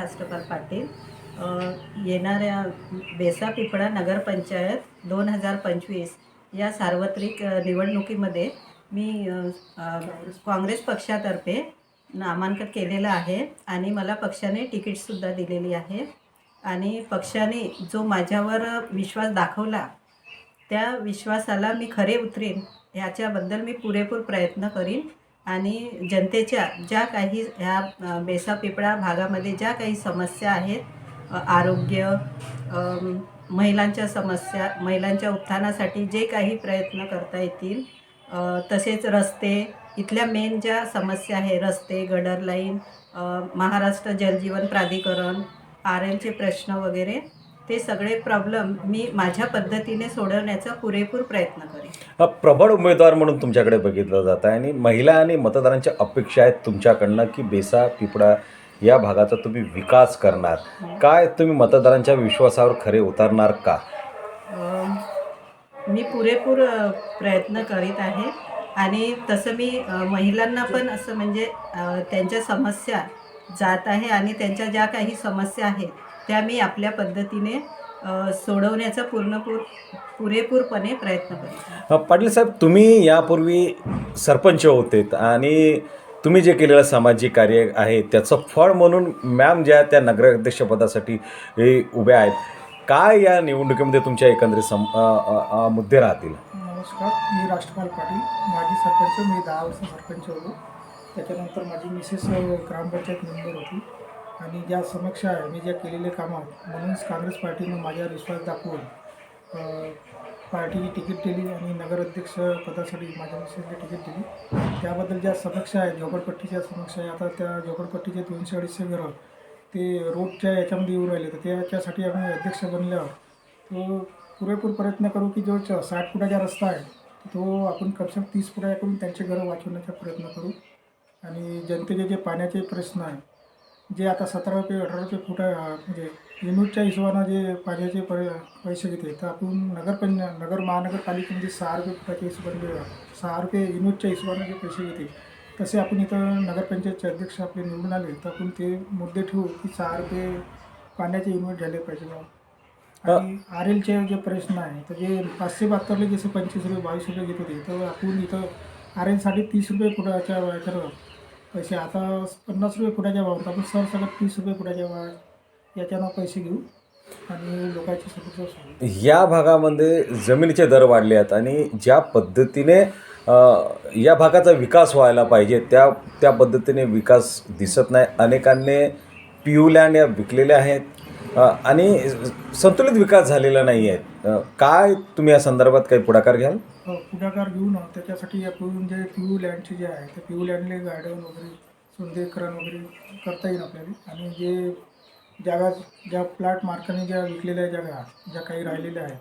राष्ट्रपाल पाटील येणाऱ्या बेसा पिपळा नगरपंचायत दोन हजार पंचवीस या सार्वत्रिक निवडणुकीमध्ये मी काँग्रेस पक्षातर्फे नामांकन केलेलं आहे आणि मला पक्षाने तिकीटसुद्धा दिलेली आहे. आणि पक्षाने जो माझ्यावर विश्वास दाखवला त्या विश्वासाला मी खरे उतरेन याच्याबद्दल मी पुरेपूर प्रयत्न करीन. आणि जनतेच्या ज्या काही ह्या बेसापिपळा भागामध्ये ज्या काही समस्या आहेत आरोग्य महिलांच्या समस्या महिलांच्या उत्थानासाठी जे काही प्रयत्न करता येतील तसेच रस्ते इथल्या मेन ज्या समस्या आहे रस्ते गडर लाईन महाराष्ट्र जलजीवन प्राधिकरण आर एलचे प्रश्न वगैरे ते सगळे प्रॉब्लेम मी माझ्या पद्धतीने सोडवण्याचा पुरेपूर प्रयत्न करेन. हा प्रबळ उमेदवार म्हणून तुमच्याकडे बघितलं जात आहे आणि महिला आणि मतदारांच्या अपेक्षा आहेत तुमच्याकडनं की बेसा पिपळा या भागाचा तुम्ही विकास करणार. काय तुम्ही मतदारांच्या विश्वासावर खरे उतरणार का? मी पुरेपूर प्रयत्न करीत आहे आणि तसं मी महिलांना पण असं म्हणजे त्यांच्या समस्या जात आहे आणि त्यांच्या ज्या काही समस्या आहेत त्या मी आपल्या पद्धतीने सोडवण्याचा पूर्णपूर पुरेपूरपणे प्रयत्न करीत पाटील साहेब तुम्ही यापूर्वी सरपंच होते आणि तुम्ही जे केलेलं सामाजिक कार्य आहे त्याचं फळ म्हणून मॅम ज्या त्या नगराध्यक्षपदासाठी हे उभ्या आहेत. काय या निवडणुकीमध्ये तुमच्या एकंदरीत सम मुद्दे राहतील? नमस्कार मी राष्ट्रपाल पाटील. माजी सरपंच मी दहा वर्ष सरपंच होतो. त्याच्यानंतर माझी मिसेस ग्रामपंचायत मेंबर होती. आणि ज्या समस्या आहे मी ज्या केलेले कामं आहेत म्हणूनच काँग्रेस पार्टीनं माझ्यावर विश्वास दाखवून पार्टीची तिकीट दिली आणि नगराध्यक्ष पदासाठी माझ्या मिसेसला तिकीट दिली. त्याबद्दल ज्या समस्या आहेत झोपडपट्टीच्या समस्या आहे आता त्या झोपडपट्टीचे दोनशे अडीचशे घरं ते रोडच्या याच्यामध्ये येऊन राहिले. तर त्याच्यासाठी आम्ही अध्यक्ष बनल्यावर तो पुरेपूर प्रयत्न करू की जो साठ फुटाचा रस्ता आहे तो आपण कमसे कम तीस फुटा करून त्यांचे घरं वाचवण्याचा प्रयत्न करू. आणि जनतेचे जे पाण्याचे प्रश्न आहे जे आता सतरा रुपये अठरा रुपये फुटा म्हणजे युनिटच्या हिशोबानं जे पाण्याचे पै पैसे घेते तर आपण नगरपंच नगर महानगरपालिकेमध्ये सहा रुपये फुटाच्या हिशोबाने सहा रुपये युनिटच्या हिशोबाने जे पैसे घेते तसे आपण इथं नगरपंचायतचे अध्यक्ष आपले निवडून आले तर आपण ते मुद्दे ठेवू की सहा रुपये पाण्याचे युनिट झाले पाहिजे बा आणि आर एलचे जे प्रश्न आहे तर जे पाचशे बहात्तरले जसे पंचवीस रुपये बावीस रुपये घेत होते तर आपण इथं आर एलसाठी तीस रुपये फुटाच्या याच्यावर पैसे. आता पन्नास रुपये फुटाच्या भावात. आपण सर सगळं तीस रुपये फुटाच्या भावात. याच्यानं पैसे घेऊ आणि लोकांची समस्या या भागामध्ये जमिनीचे दर वाढले आहेत आणि ज्या पद्धतीने या भागाचा विकास व्हायला पाहिजे त्या त्या पद्धतीने विकास दिसत नाही. अनेकांनी पी लँड या विकलेल्या आहेत आणि संतुलित विकास झालेला नाही आहे. काय तुम्ही या संदर्भात काही पुढाकार घ्याल? अ, पुढाकार घेऊन त्याच्यासाठी आपण जे पी यू लँडचे जे आहे ते पी यू लँडले गार्डन वगैरे सुंदरीकरण वगैरे करता येईल आपल्याला. आणि जे जागा ज्या प्लॉट मार्काने ज्या विकलेल्या जागा ज्या काही राहिलेल्या आहेत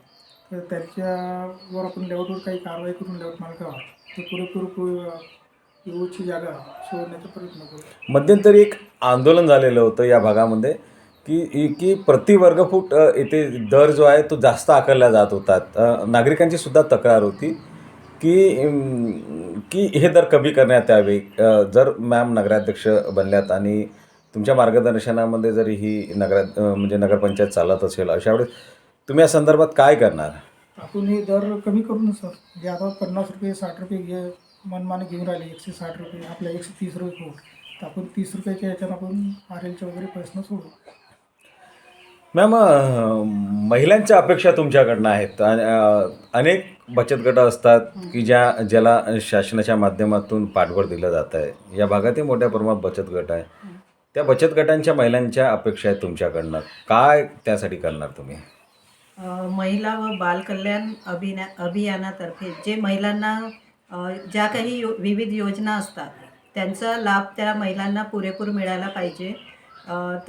तर त्याच्यावर आपण लेआउटवर काही कारवाई करून लेआउट मालकावर ते पुरेपूर पी यूची जागा सोडण्याचा प्रयत्न करू. मध्यंतरी एक आंदोलन झालेलं होतं या भागामध्ये. की की प्रति वर्गफूट येथे दर जो आहे तो जास्त आकारला जात होता. नागरिकांची सुद्धा तक्रार होती की की हे दर कमी करण्यात यावे. जर मॅम नगराध्यक्ष बनल्यात आणि तुमच्या मार्गदर्शनामध्ये जर ही नगरा म्हणजे नगरपंचायत चालत असेल अशा वेळेस तुम्ही या संदर्भात काय करणार? आपण हे दर कमी करू ना सर. जे आता पन्नास रुपये साठ रुपये घे मनमाने घेऊन राहिले एकशे साठ रुपये आपल्या एकशे तीस रुपये फूट तर आपण तीस रुपयाच्या याच्यानं आपण आर एलच्या वगैरे प्रश्न सोडू. मॅम महिलांच्या अपेक्षा तुमच्याकडनं आहेत. अ, अनेक बचत गट असतात की ज्या ज्याला शासनाच्या माध्यमातून पाठबळ दिलं जात आहे. या भागातही मोठ्या प्रमाणात बचत गट आहे. त्या बचत गटांच्या महिलांच्या अपेक्षा आहेत तुमच्याकडनं. काय त्यासाठी करणार तुम्ही? अ, महिला व बालकल्याण अभिना अभियानातर्फे जे महिलांना अ, ज्या काही यो विविध योजना असतात त्यांचा लाभ त्या महिलांना पुरेपूर मिळायला पाहिजे.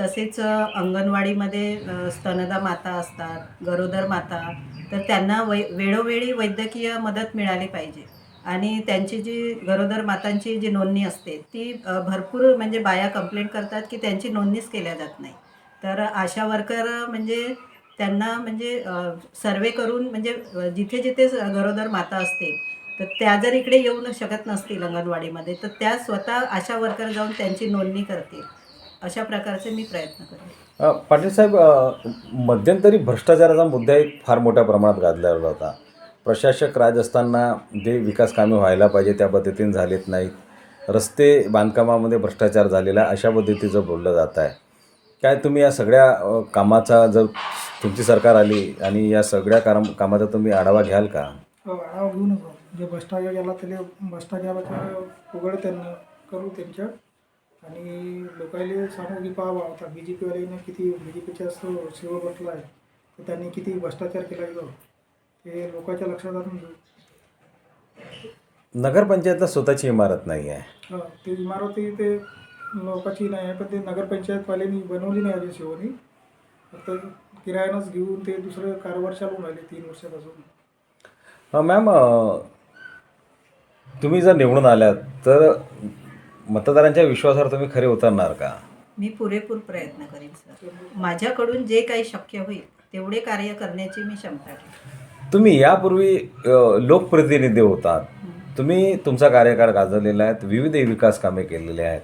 तसेच अंगणवाडीमध्ये स्तनदा माता असतात गरोदर माता तर त्यांना वै वेळोवेळी वैद्यकीय मदत मिळाली पाहिजे. आणि त्यांची जी गरोदर मातांची जी नोंदणी असते ती भरपूर म्हणजे बाया कंप्लेंट करतात की त्यांची नोंदणीच केल्या जात नाही. तर आशा वर्कर म्हणजे त्यांना म्हणजे सर्वे करून म्हणजे जिथे जिथे स- गरोदर माता असते तर त्या जर इकडे येऊ न शकत नसतील अंगणवाडीमध्ये तर त्या स्वतः आशा वर्कर जाऊन त्यांची नोंदणी करतील. अशा प्रकारचे मी प्रयत्न करेन. पाटील साहेब मध्यंतरी भ्रष्टाचाराचा मुद्दा एक फार मोठ्या प्रमाणात गाजलेला होता. प्रशासक राज असताना जे विकास कामे व्हायला पाहिजे त्या पद्धतीने झालेत नाहीत. रस्ते बांधकामामध्ये भ्रष्टाचार झालेला अशा पद्धतीचं बोललं जात आहे. काय तुम्ही या सगळ्या कामाचा जर तुमची सरकार आली आणि या सगळ्या काम कामाचा तुम्ही आढावा घ्याल का? हो, आढावा घेऊ नका. जे भ्रष्टाचार गेला त्याला भ्रष्टाचाराच्या उघड त्यांना करू त्यांच्या आणि लोकांना सांगू की पाहा आता बी जे पीवाल्याने किती बी जे पीच्या सेवा बसला आहे तर त्यांनी किती भ्रष्टाचार केला गेलो ते लोकांच्या लक्षात आणून घेऊ नगरपंचायतला स्वतःची इमारत नाही आहे. हा, ते इमारती ते लोकांची नाही आहे पण ते नगरपंचायतवाल्यांनी बनवली नाही अजून शिवणी फक्त किरायानंच घेऊन ते दुसरं कारभार चालवून राहिले तीन वर्षापासून. मॅम अ, तुम्ही जर निवडून आल्यात तर मतदारांच्या विश्वासावर तुम्ही खरे उतरणार का? मी पुरेपूर प्रयत्न करेन सर. माझ्याकडून जे काही शक्य होईल तेवढे कार्य करण्याची मी क्षमता ठेवेन. तुम्ही यापूर्वी अ, लोकप्रतिनिधी होतात. तुम्ही तुमचा कार्यकाळ गाजवलेला आहे विविध विकास कामे केलेली आहेत.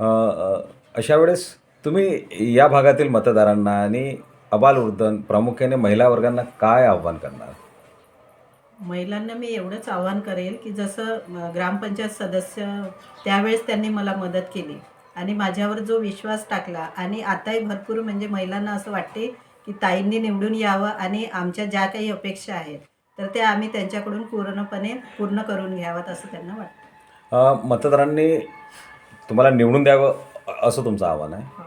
अ, अ, अशा वेळेस तुम्ही या भागातील मतदारांना आणि अबालवृद्ध प्रामुख्याने महिला वर्गांना काय आव्हान करणार? महिलांना मी एवढंच आवाहन करेल की जसं ग्रामपंचायत सदस्य त्यावेळेस त्यांनी मला मदत केली आणि माझ्यावर जो विश्वास टाकला आणि आताही भरपूर म्हणजे महिलांना असं वाटते की ताईंनी निवडून यावं आणि आमच्या ज्या काही अपेक्षा आहेत तर त्या आम्ही त्यांच्याकडून पूर्णपणे पूर्ण करून घ्याव्यात असं त्यांना वाटतं मतदारांनी तुम्हाला निवडून द्यावं असं तुमचं आव्हान आहे हा.